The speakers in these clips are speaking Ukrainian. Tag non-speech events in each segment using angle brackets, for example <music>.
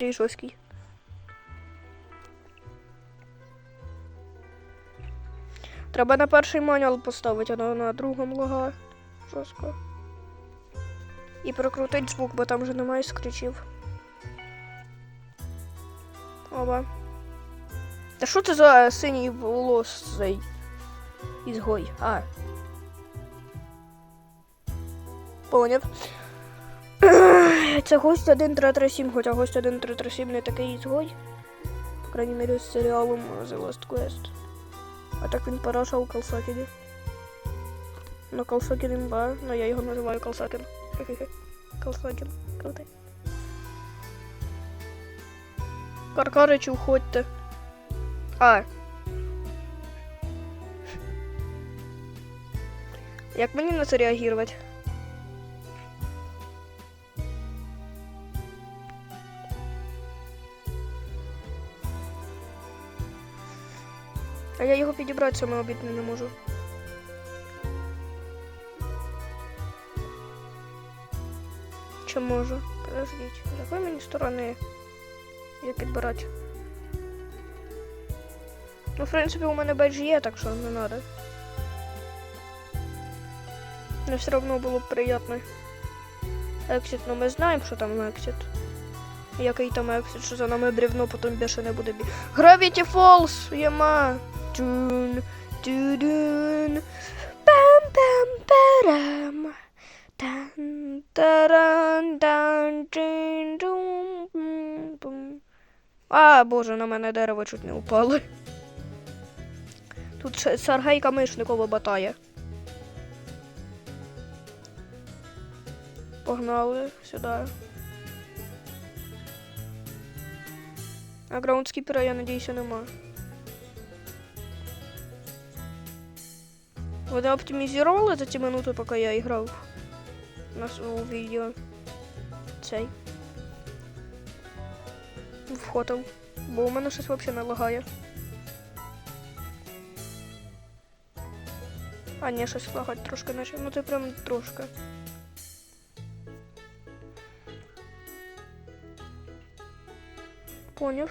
Ти жорсткий. Треба на перший мануал поставити, а на, на другому лага. Жорстко. І прокрутити звук, бо там вже немає скричів. Оба. Та що це за синій волос цей ізгой? А. Поняв. Це гость 1337, хоча гость 1337 не такий ізгой. По крайній мірі з серіалом The Last Quest. А так він параша у Калсакіні. Ну, Калсакін імба, но я його називаю Калсакін. Калсакін. Крутий. Каркаричі, уходьте. А. Як мені на це реагувати? Я його підібрати самообітно не можу. Чи можу? Подождіть. З якої мені сторони я підбирати? Ну, в принципі, у мене бейдж є, так що не треба. Но все одно було б приємно. Ексіт, ну ми знаємо, що там ексіт. Який там ексіт, що за нами бревно потім більше не буде бі. Gravity Falls! Єма! Тюн, тюдюн. Пам-пам-парам. Тан, таран, тан, чин, дум, пум, пум. А, боже, на мене дерево чуть не упало. Тут ще Саргейка Мишникова батає. Погнали сюди. А граундскіпера, я надіюся, нема. Вони оптимізували за ті минути, поки я грав на с- у відео. Цей. Входом. Бо у мене щось взагалі не лагає. А, ні, щось лагать трошки наче. Ну це прям трошки. Поняв.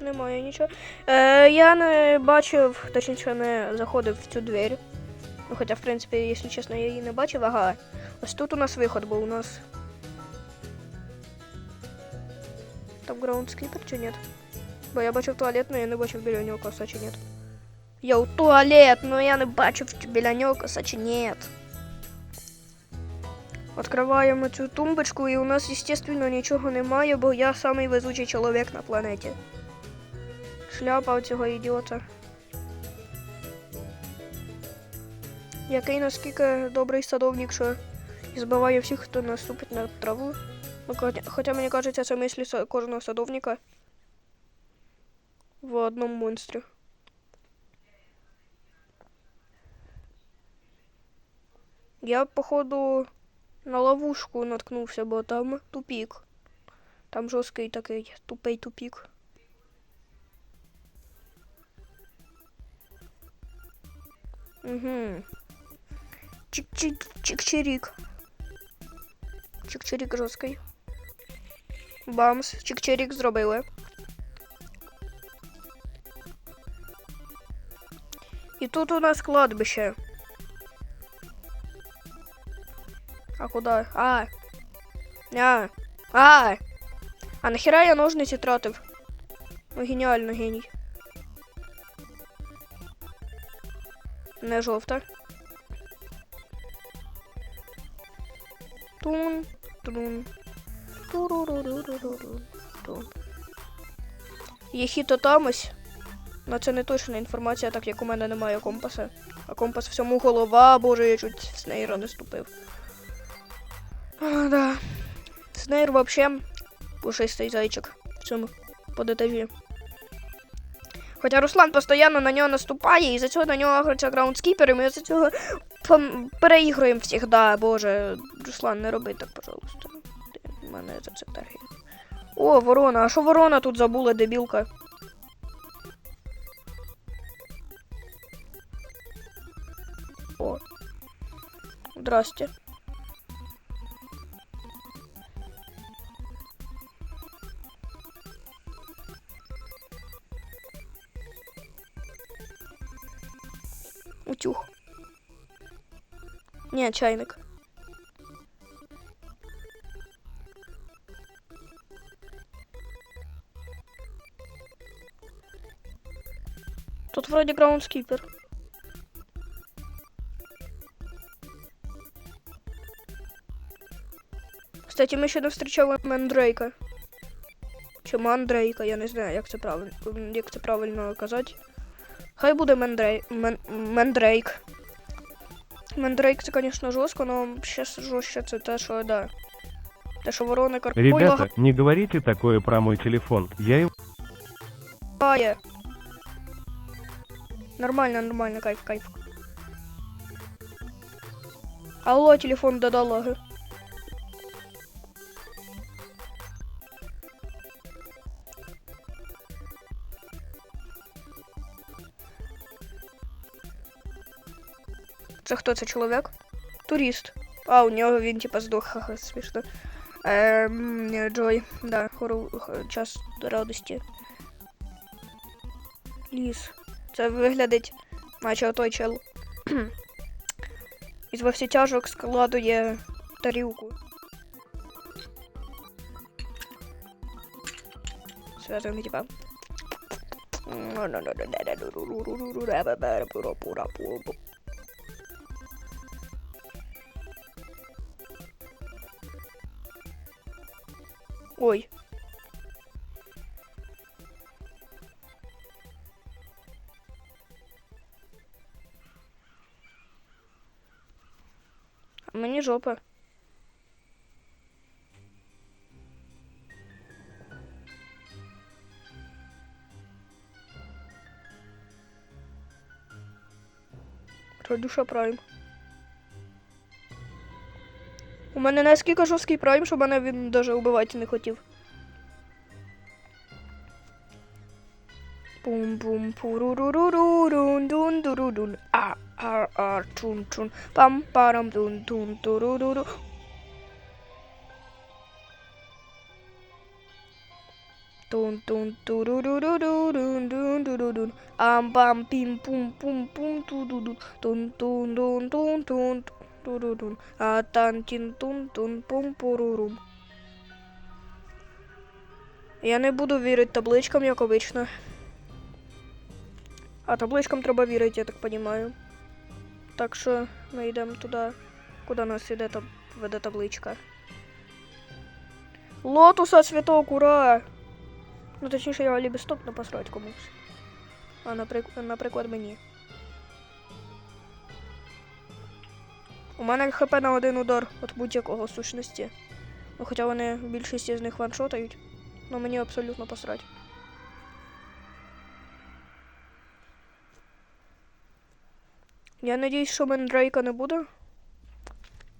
Немає нічого. Е, я не бачив, точніше не заходив в цю двері. Ну, хоча, в принципі, якщо чесно, я її не бачив. Ага. Ось тут у нас виход був у нас. Там граундскипер чи нет? Бо я бачив туалет, но я не бачив біля нього коса чи нет. Йоу, туалет, но я не бачив чи біля нього коса чи нет. Откриваємо цю тумбочку, і у нас, естественно, нічого немає, бо я самий везучий чоловік на планеті. Шляпа у цього ідіота. Який наскільки добрий садовник, що збиває всіх, хто наступить на траву. Хоча мені кажеться, це мислі кожного садовника в одному монстрі. Я, походу, на ловушку наткнувся, бо там тупік. Там жорсткий такий тупий тупік. Угу. Чик-чик, чик-чирік. Чик-чирік жорсткий. Бамс, чик-чирік зробили. І тут у нас кладбище. А куда? А. А. А. А нахера я ножниці тратив? Ну, геніально, геній. Не жовта. Тун, трун. Тун. Єхіто тамось. Ну це не точна інформація, так як у мене немає компаса. А компас всьому голова, боже, я чуть з нейра не ступив. А, да. Снейр вообще пушистий зайчик в цьому по детаві. Хоча Руслан постійно на нього наступає, і за цього на нього граундскіпер, і ми за цього переігруємо завжди. Боже, Руслан, не роби так, пожалуйста. Ти мене за це терги. О, ворона, а що ворона тут забула, дебілка? О. Здрасте. Утюг. Ні, чайник. Тут вроде граундскипер. Кстати, ми ще не зустрічали Мендрейка. Чи я не знаю, як це правильно, як це правильно казати. Хай буде Мендрей... Мен... Мендрейк. Мендрейк це, звісно, жорстко, але ще жорстче це те, що да. Те, що ворони карпуля Ребята, не говорите такое про мой телефон. Я его гає. Нормально, нормально, кайф, кайф. Алло, телефон додологи. Це хто це чоловік? Турист. А, у нього він типа здох, ха-ха, смішно. Ем, Джой, да, хору, час радості. Ліс. Це виглядить, наче отой чел. <clears throat> Із вовсітяжок складує тарілку. Зв'язаний типа. Жопа. Радюша Прайм. У мене наскільки жорсткий прайм, що мене він даже вбивати не хотів. Пум пум пурурурурун дун дурудун а ар ар чун чун пам парам дун дун туруруру Тун тун турурурурун дун дурудун ам пам пим пум пум пум тудудун тун тун дун тун тун турудун а тан тин тун тун пум пурурум Я не буду вірити табличкам, як обично. А табличкам треба вірити, я так розумію. Так що ми йдемо туди, куди нас іде та веде табличка. Лотуса цвіток, ура! Ну точніше, я лібісток не посрать комусь. А наприк- наприклад мені. У мене хп на один удар від будь-якого сущності. Ну хоча вони більшість з них ваншотають. Ну мені абсолютно посрать. Я надіюсь, що Мендрейка не буде.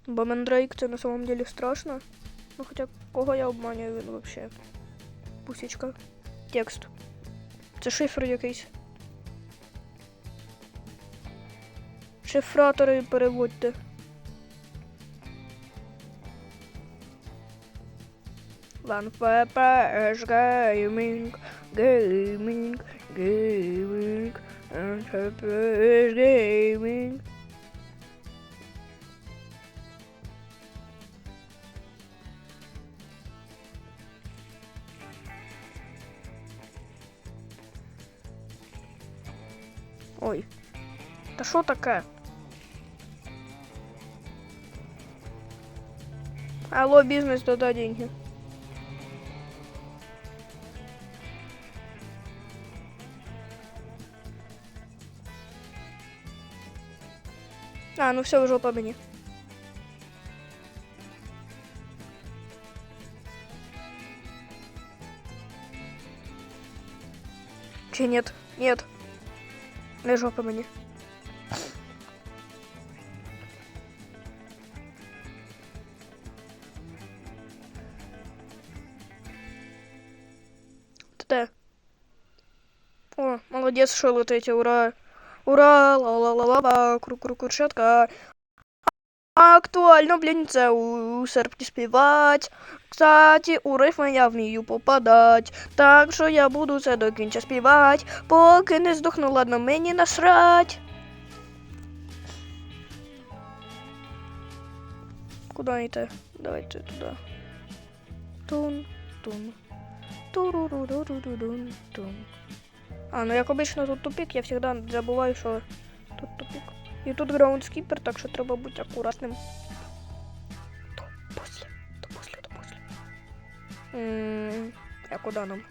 Бо Мендрейк це на самом деле страшно. Ну хоча кого я обманюю він вообще. Пусічка. Текст. Це шифр якийсь. Шифратори переводьте. One Pepper Gaming, Gaming, Gaming, Pepper Gaming. Ой, та що таке? Алло, бизнес, додай деньги. А, ну все, жопа мені. Чи нет? Нет. Не жопа мені. Ти де? О, молодець, що летить, ура! Ура! ла-ла-ла-ла-ла, кру-кру-курчатка. Актуально блінце у серпні співать. Кстати, у рифми я вмію попадать. Так що я буду це до кінця співать, поки не здохну, ладно, мені насрать. Куда йти? Давайте туди. Тун, тун. Турурурурурун, тун. А, ну як обично тут тупик, я завжди забуваю, що тут тупик. І тут граундскіпер, так що треба бути акуратним. То после, то после, то после. М, А куди нам?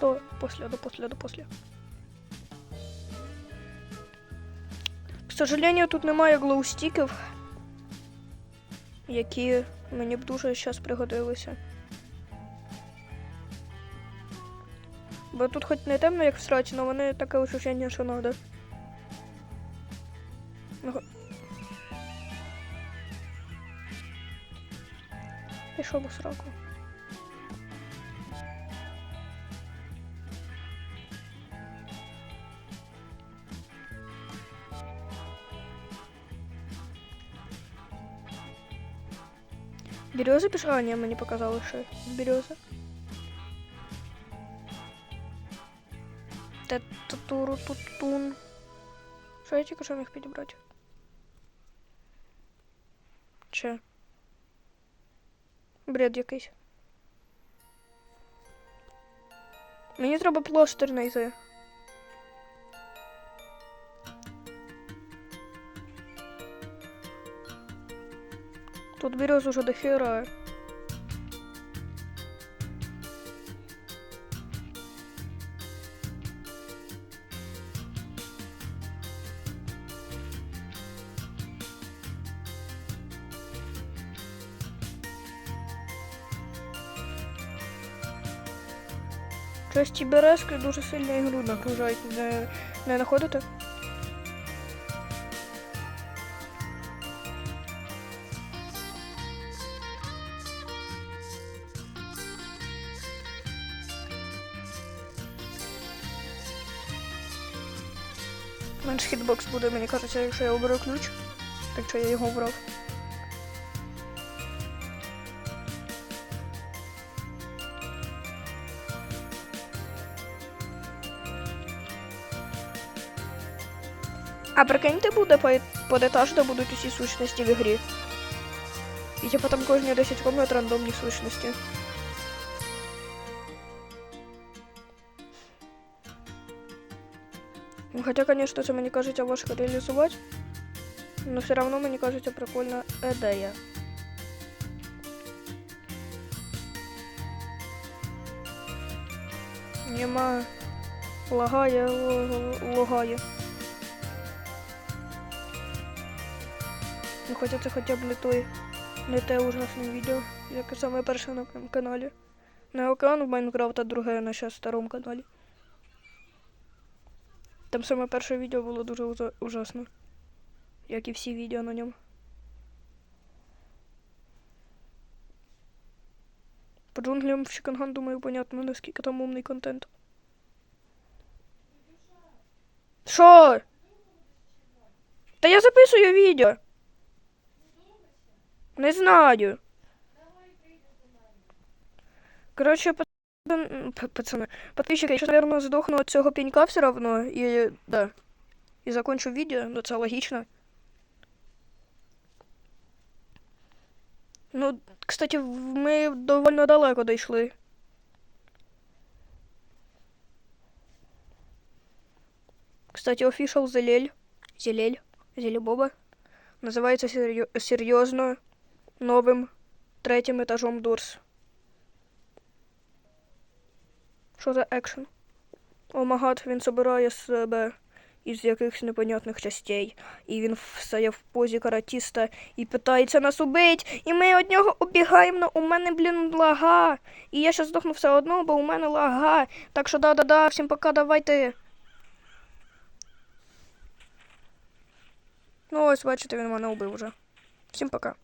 До после, до после, до после. Сожалению, тут немає глоустіків, які мені б дуже зараз пригодилися. Бо тут хоч не темно, як в сраці, але вони таке ощущення, що. Ну, Пішов у сраку. Береза пішла? А, ні, мені показали, що береза. Те туру тутун. Що я тільки що міг підібрати? Чи? Бред якийсь. Мені треба пластир знайти. Тут берез уже до хера. Щось ті березки дуже сильно ігру накружають. Не, не знаходите? Буде, мені кажеться, якщо я оберу ключ. Так що я його обрав. А прикиньте, буде по, по етаж, де будуть усі сущності в ігрі. І типа там кожні 10 комнат рандомні сущності. Хотя, конечно, це мені кажеться важко реалізувати. Но все равно мені кажеться прикольна ідея. Нема лагає, лагає. Ну, хоча це хоча б не той, не те ужасне відео, яке саме перше на моєму каналі. Не океан в Майнкрафт, а друге на ще старому каналі. Там саме перше відео було дуже ужасно. Як і всі відео на ньому. По джунглям в Чиканган, думаю, понятно, наскільки там умний контент. Що? Та я записую відео. Не знаю. Короче, пацаны, подписчики, я сейчас, наверное, сдохну от цього пенька все равно. И, да. И закончу видео, ну це логично. Ну, кстати, в- ми довольно далеко дійшли. Кстати, official Зелель. Зелель. Зелебоба. Називається серйо- серйозно новим третім етажом Дурс. Що за екшен? О магад, він собирає себе із якихось непонятних частей. І він встає в позі каратіста і питається нас убить. І ми від нього убігаємо, но у мене, блін, лага. І я щас здохну все одно, бо у мене лага. Так що да-да-да, всім пока, давайте. Ну ось, бачите, він мене убив уже. Всім пока.